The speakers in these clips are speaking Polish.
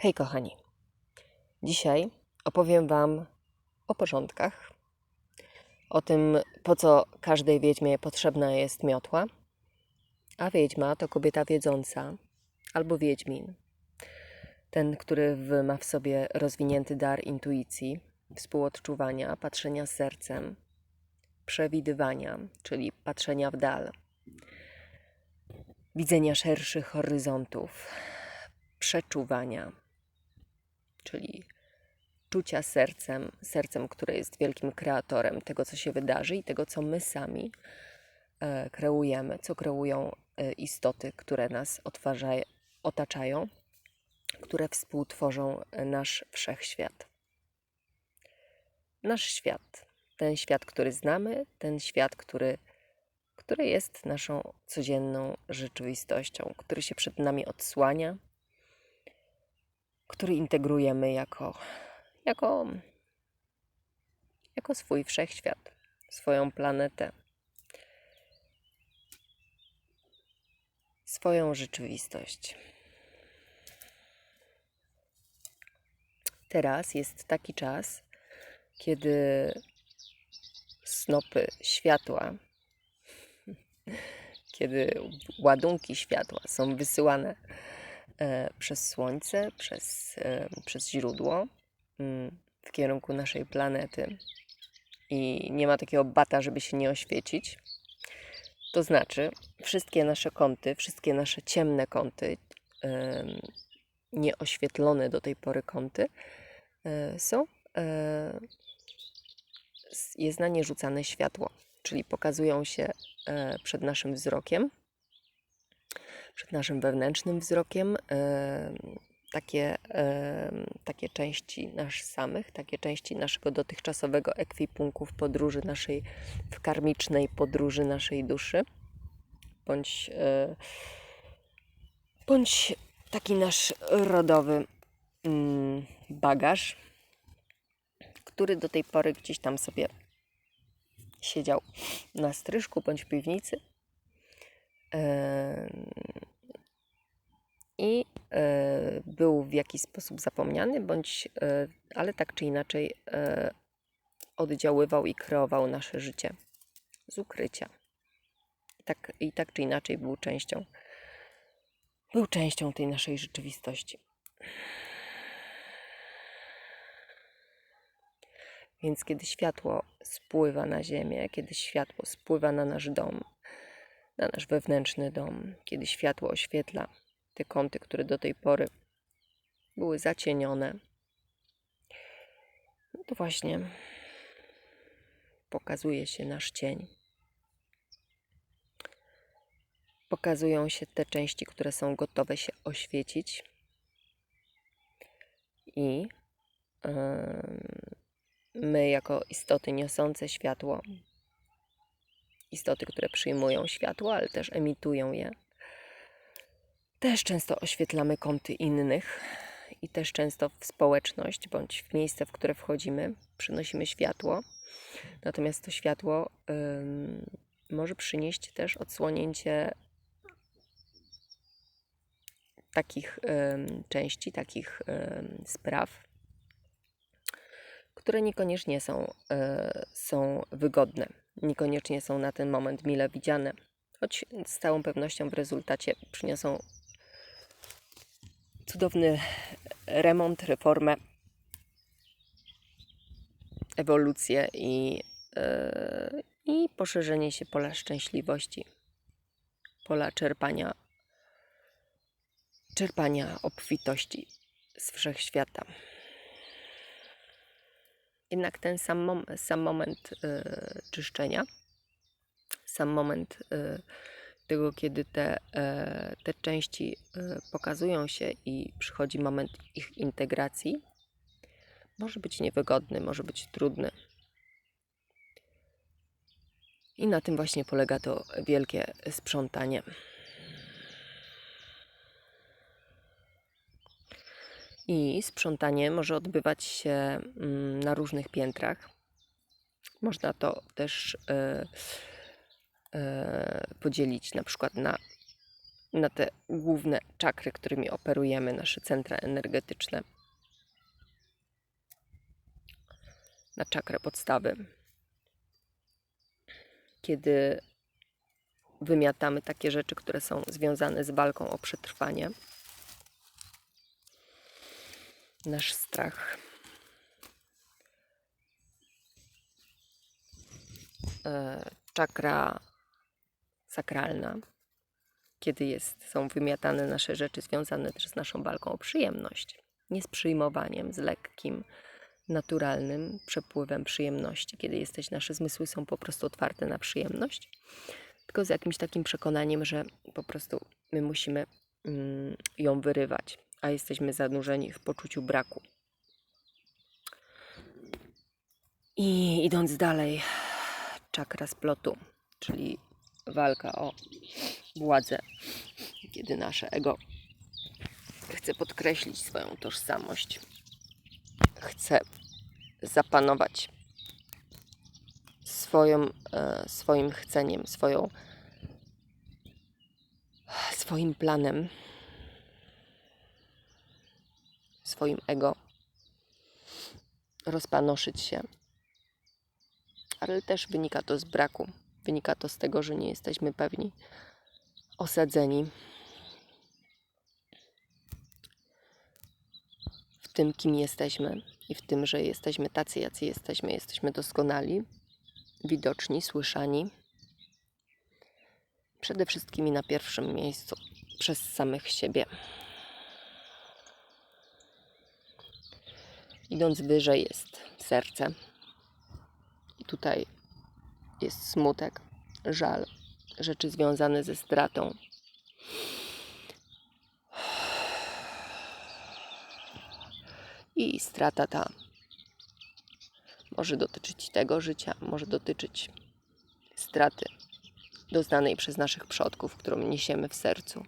Hej kochani, dzisiaj opowiem Wam o porządkach, o tym, po co każdej wiedźmie potrzebna jest miotła, a wiedźma to kobieta wiedząca albo wiedźmin. Ten, który ma w sobie rozwinięty dar intuicji, współodczuwania, patrzenia sercem, przewidywania, czyli patrzenia w dal, widzenia szerszych horyzontów, przeczuwania, czyli czucia sercem, sercem, które jest wielkim kreatorem tego, co się wydarzy i tego, co my sami e, kreujemy, co kreują e, istoty, które nas otaczają, które współtworzą nasz wszechświat. Nasz świat, ten świat, który znamy, ten świat, który, który jest naszą codzienną rzeczywistością, który się przed nami odsłania, który integrujemy jako, jako, jako swój wszechświat, swoją planetę, swoją rzeczywistość. Teraz jest taki czas, kiedy snopy światła, kiedy ładunki światła są wysyłane przez Słońce, przez, e, przez źródło mm, w kierunku naszej planety. I nie ma takiego bata, żeby się nie oświecić. To znaczy, wszystkie nasze kąty, wszystkie nasze ciemne kąty, nieoświetlone do tej pory kąty, e, są, e, jest na nie rzucane światło, czyli pokazują się e, przed naszym wzrokiem, przed naszym wewnętrznym wzrokiem em, takie, takie części nas samych, takie części naszego dotychczasowego ekwipunku w podróży naszej, w karmicznej podróży naszej duszy, bądź, e, bądź taki nasz rodowy mm, bagaż, który do tej pory gdzieś tam sobie siedział na stryżku bądź piwnicy. I e, był w jakiś sposób zapomniany, bądź, e, ale tak czy inaczej e, oddziaływał i kreował nasze życie z ukrycia. I tak, I tak czy inaczej był częścią, był częścią tej naszej rzeczywistości. Więc kiedy światło spływa na ziemię, kiedy światło spływa na nasz dom, na nasz wewnętrzny dom, kiedy światło oświetla te kąty, które do tej pory były zacienione, no to właśnie pokazuje się nasz cień. Pokazują się te części, które są gotowe się oświecić i my, jako istoty niosące światło, istoty, które przyjmują światło, ale też emitują je, też często oświetlamy kąty innych i też często w społeczność bądź w miejsce, w które wchodzimy, przynosimy światło. Natomiast to światło może przynieść też odsłonięcie takich części, takich spraw, które niekoniecznie są, y, są wygodne, niekoniecznie są na ten moment mile widziane, choć z całą pewnością w rezultacie przyniosą cudowny remont, reformę, ewolucję i, yy, i poszerzenie się pola szczęśliwości, pola czerpania, czerpania obfitości z wszechświata. Jednak ten sam, mom, sam moment yy, czyszczenia, sam moment yy, tego, kiedy te, e, te części e, pokazują się i przychodzi moment ich integracji, może być niewygodny, może być trudny. I na tym właśnie polega to wielkie sprzątanie. I sprzątanie może odbywać się mm, na różnych piętrach. Można to też e, podzielić na przykład na na te główne czakry, którymi operujemy, nasze centra energetyczne. Na czakrę podstawy. Kiedy wymiatamy takie rzeczy, które są związane z walką o przetrwanie, nasz strach, e, czakra sakralna, kiedy jest, są wymiatane nasze rzeczy związane też z naszą walką o przyjemność, nie z przyjmowaniem, z lekkim, naturalnym przepływem przyjemności, kiedy jesteś, nasze zmysły są po prostu otwarte na przyjemność, tylko z jakimś takim przekonaniem, że po prostu my musimy mm, ją wyrywać, a jesteśmy zanurzeni w poczuciu braku. I idąc dalej, czakra splotu, czyli walka o władzę, kiedy nasze ego chce podkreślić swoją tożsamość, chce zapanować swoją, e, swoim chceniem, swoją, swoim planem, swoim ego, rozpanoszyć się. Ale też wynika to z braku, wynika to z tego, że nie jesteśmy pewni, osadzeni w tym, kim jesteśmy i w tym, że jesteśmy tacy, jacy jesteśmy, jesteśmy doskonali, widoczni, słyszani. Przede wszystkim na pierwszym miejscu przez samych siebie. Idąc wyżej jest serce. I tutaj jest smutek, żal, rzeczy związane ze stratą. I strata ta może dotyczyć tego życia, może dotyczyć straty doznanej przez naszych przodków, którą niesiemy w sercu.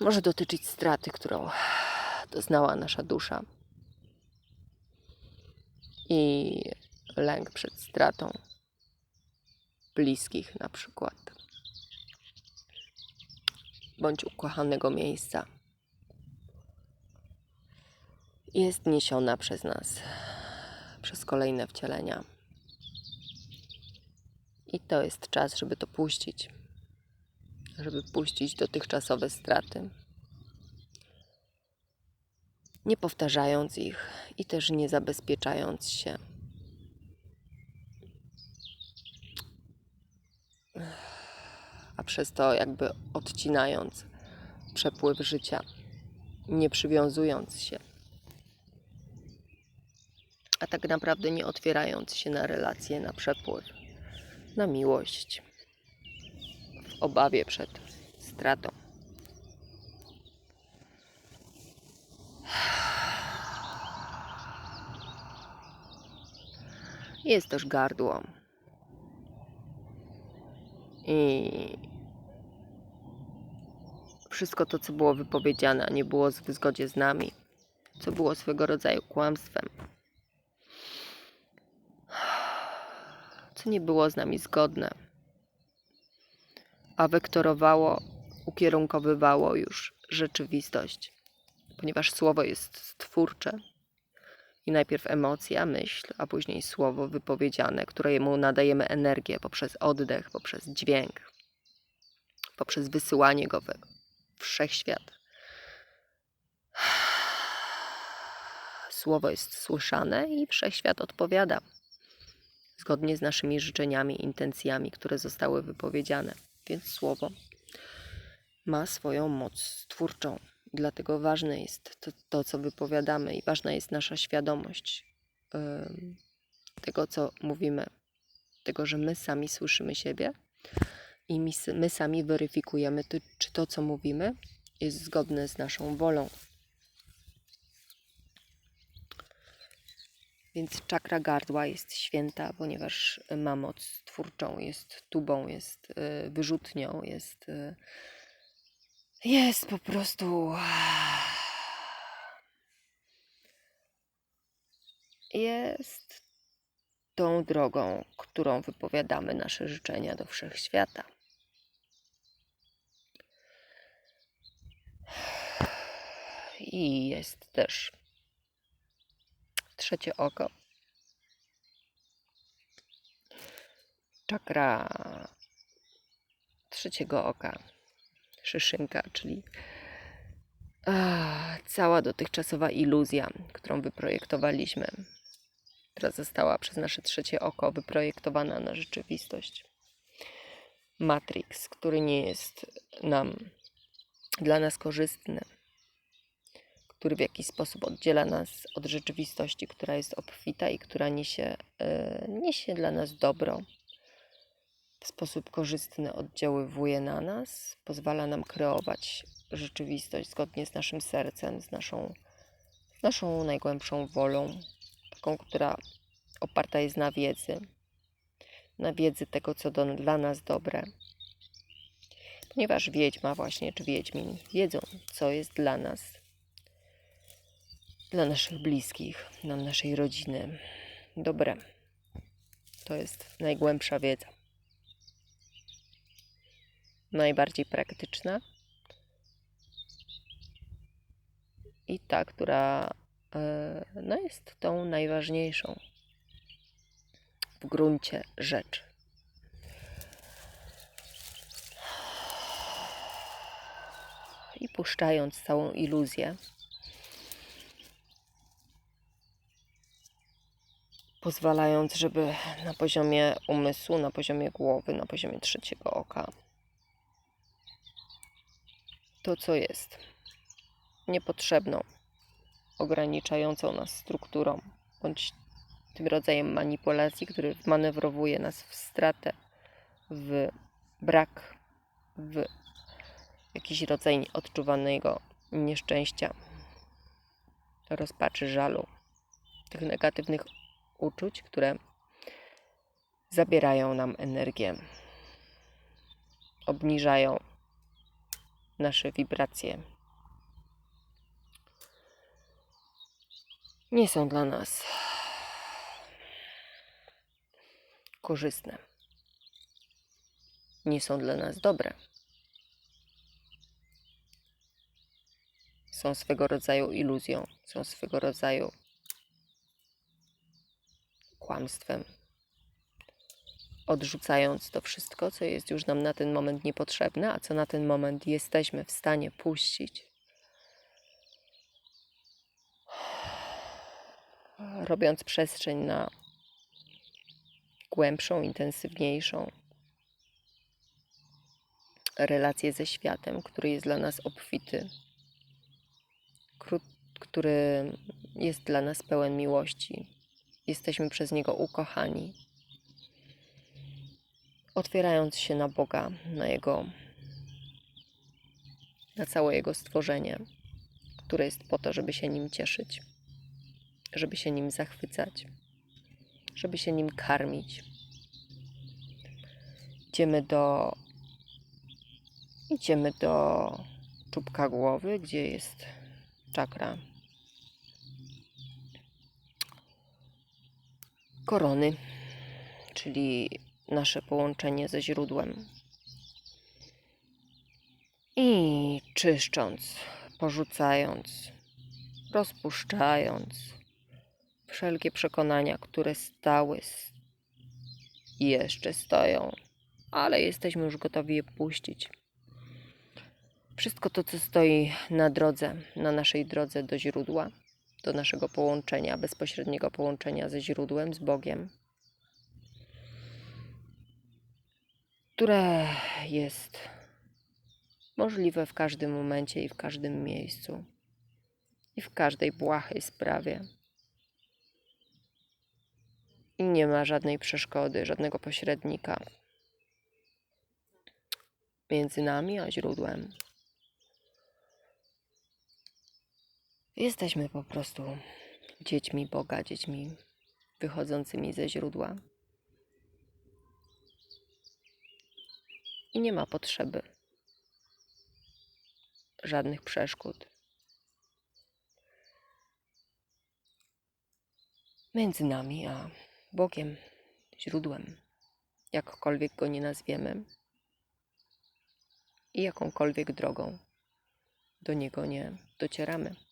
Może dotyczyć straty, którą doznała nasza dusza. I lęk przed stratą bliskich na przykład, bądź ukochanego miejsca, jest niesiona przez nas, przez kolejne wcielenia. I to jest czas, żeby to puścić, żeby puścić dotychczasowe straty, nie powtarzając ich i też nie zabezpieczając się a przez to jakby odcinając przepływ życia, nie przywiązując się, a tak naprawdę nie otwierając się na relacje, na przepływ, na miłość, w obawie przed stratą. Jest też gardło. I wszystko to, co było wypowiedziane, nie było w zgodzie z nami, co było swego rodzaju kłamstwem, co nie było z nami zgodne, a wektorowało, ukierunkowywało już rzeczywistość, ponieważ słowo jest stwórcze. I najpierw emocja, myśl, a później słowo wypowiedziane, któremu nadajemy energię poprzez oddech, poprzez dźwięk, poprzez wysyłanie go we wszechświat. Słowo jest słyszane i wszechświat odpowiada zgodnie z naszymi życzeniami, intencjami, które zostały wypowiedziane. Więc słowo ma swoją moc twórczą. Dlatego ważne jest to, to, co wypowiadamy, i ważna jest nasza świadomość yy, tego, co mówimy, tego, że my sami słyszymy siebie i my, my sami weryfikujemy, to, czy to, co mówimy, jest zgodne z naszą wolą. Więc czakra gardła jest święta, ponieważ ma moc twórczą, jest tubą, jest y, wyrzutnią, jest y, jest po prostu. Jest tą drogą, którą wypowiadamy nasze życzenia do wszechświata. I jest też trzecie oko. Czakra trzeciego oka, szyszynka, czyli cała dotychczasowa iluzja, którą wyprojektowaliśmy, która została przez nasze trzecie oko wyprojektowana na rzeczywistość. Matrix, który nie jest nam dla nas korzystny, który w jakiś sposób oddziela nas od rzeczywistości, która jest obfita i która niesie, e, niesie dla nas dobro, w sposób korzystny oddziaływuje na nas, pozwala nam kreować rzeczywistość zgodnie z naszym sercem, z naszą, naszą najgłębszą wolą, taką, która oparta jest na wiedzy, na wiedzy tego, co do, dla nas dobre. Ponieważ wiedźma właśnie, czy wiedźmin wiedzą, co jest dla nas, dla naszych bliskich, dla naszej rodziny dobre. To jest najgłębsza wiedza najbardziej praktyczna i ta, która e, no, jest tą najważniejszą w gruncie rzeczy. I puszczając całą iluzję, pozwalając, żeby na poziomie umysłu, na poziomie głowy, na poziomie trzeciego oka. To, co jest niepotrzebną, ograniczającą nas strukturą, bądź tym rodzajem manipulacji, który manewrowuje nas w stratę, w brak, w jakiś rodzaj odczuwanego nieszczęścia, rozpaczy, żalu, tych negatywnych uczuć, które zabierają nam energię, obniżają nasze wibracje nie są dla nas korzystne. Nie są dla nas dobre. Są swego rodzaju iluzją, są swego rodzaju kłamstwem odrzucając to wszystko, co jest już nam na ten moment niepotrzebne, a co na ten moment jesteśmy w stanie puścić. Robiąc przestrzeń na głębszą, intensywniejszą relację ze światem, który jest dla nas obfity, który jest dla nas pełen miłości. Jesteśmy przez niego ukochani otwierając się na Boga, na Jego, na całe Jego stworzenie, które jest po to, żeby się nim cieszyć, żeby się nim zachwycać, żeby się nim karmić. Idziemy do idziemy do czubka głowy, gdzie jest czakra korony, czyli nasze połączenie ze źródłem. I czyszcząc, porzucając, rozpuszczając wszelkie przekonania, które stały i jeszcze stoją, ale jesteśmy już gotowi je puścić. Wszystko to, co stoi na drodze, na naszej drodze do źródła, do naszego połączenia, bezpośredniego połączenia ze źródłem, z Bogiem, które jest możliwe w każdym momencie i w każdym miejscu i w każdej błahej sprawie. I nie ma żadnej przeszkody, żadnego pośrednika między nami a źródłem. Jesteśmy po prostu dziećmi Boga, dziećmi wychodzącymi ze źródła. i nie ma potrzeby żadnych przeszkód. Między nami a Bogiem, źródłem, jakkolwiek go nie nazwiemy i jakąkolwiek drogą do niego nie docieramy.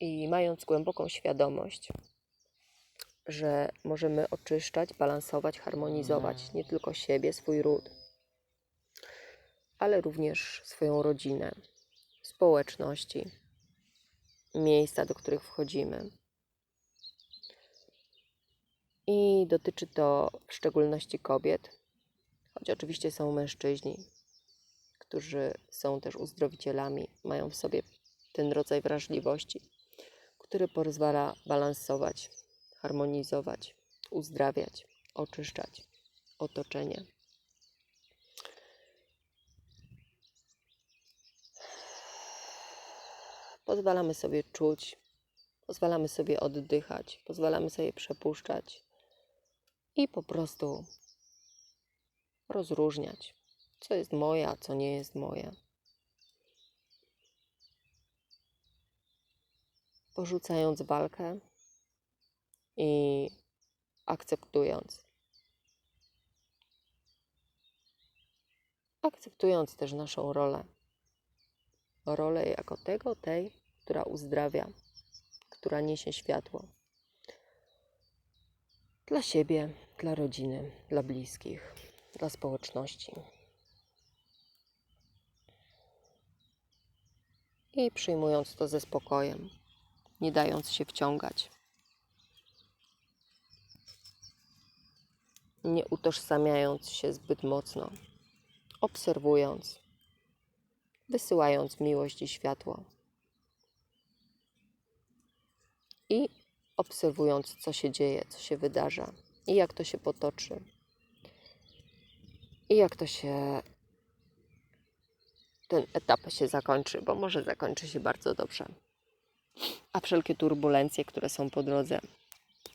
I mając głęboką świadomość, że możemy oczyszczać, balansować, harmonizować nie tylko siebie, swój ród, ale również swoją rodzinę, społeczności, miejsca, do których wchodzimy. I dotyczy to w szczególności kobiet, choć oczywiście są mężczyźni, którzy są też uzdrowicielami, mają w sobie ten rodzaj wrażliwości, który pozwala balansować, harmonizować, uzdrawiać, oczyszczać otoczenie. Pozwalamy sobie czuć, pozwalamy sobie oddychać, pozwalamy sobie przepuszczać i po prostu rozróżniać, co jest moje, a co nie jest moje. Porzucając walkę i akceptując. Akceptując też naszą rolę. Rolę jako tego, tej, która uzdrawia, która niesie światło. Dla siebie, dla rodziny, dla bliskich, dla społeczności. I przyjmując to ze spokojem, nie dając się wciągać. Nie utożsamiając się zbyt mocno, obserwując, wysyłając miłość i światło. I obserwując, co się dzieje, co się wydarza i jak to się potoczy. I jak to się ten etap się zakończy, bo może zakończy się bardzo dobrze. A wszelkie turbulencje, które są po drodze,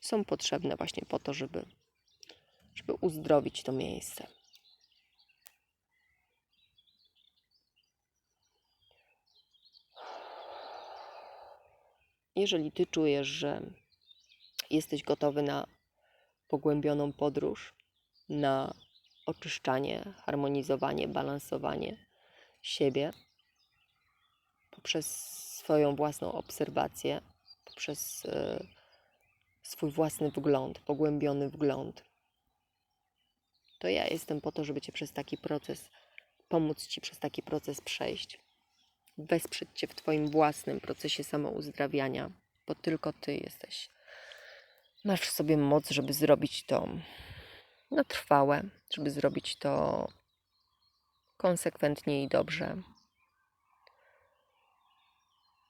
są potrzebne właśnie po to, żeby, żeby uzdrowić to miejsce. Jeżeli ty czujesz, że jesteś gotowy na pogłębioną podróż, na oczyszczanie, harmonizowanie, balansowanie siebie poprzez swoją własną obserwację, poprzez e, swój własny wgląd, pogłębiony wgląd. To ja jestem po to, żeby Cię przez taki proces, pomóc Ci przez taki proces przejść, wesprzeć Cię w Twoim własnym procesie samouzdrawiania, bo tylko Ty jesteś. Masz w sobie moc, żeby zrobić to na trwałe, żeby zrobić to konsekwentnie i dobrze.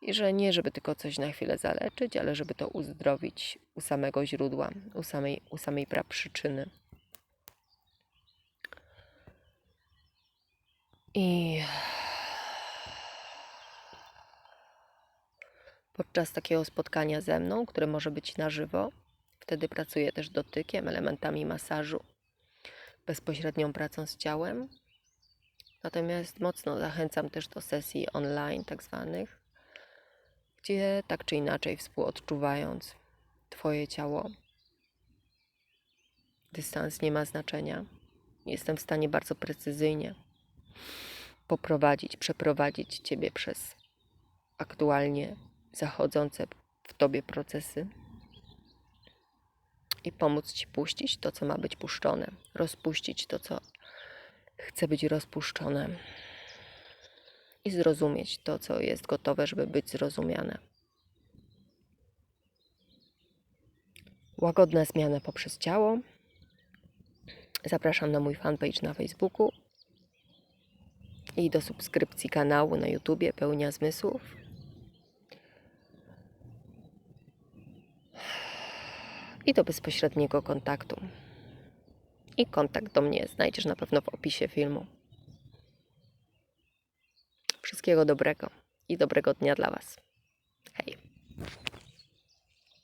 I że nie, żeby tylko coś na chwilę zaleczyć, ale żeby to uzdrowić u samego źródła, u samej, u samej praprzyczyny. I podczas takiego spotkania ze mną, które może być na żywo, wtedy pracuję też dotykiem, elementami masażu, bezpośrednią pracą z ciałem. Natomiast mocno zachęcam też do sesji online, tak zwanych, tak czy inaczej współodczuwając Twoje ciało, dystans nie ma znaczenia. Jestem w stanie bardzo precyzyjnie poprowadzić, przeprowadzić Ciebie przez aktualnie zachodzące w Tobie procesy i pomóc Ci puścić to, co ma być puszczone, rozpuścić to, co chce być rozpuszczone i zrozumieć to, co jest gotowe, żeby być zrozumiane. Łagodna zmiana poprzez ciało. Zapraszam na mój fanpage na Facebooku i do subskrypcji kanału na YouTubie Pełnia Zmysłów. I do bezpośredniego kontaktu. I kontakt do mnie znajdziesz na pewno w opisie filmu. Wszystkiego dobrego i dobrego dnia dla Was. Hej.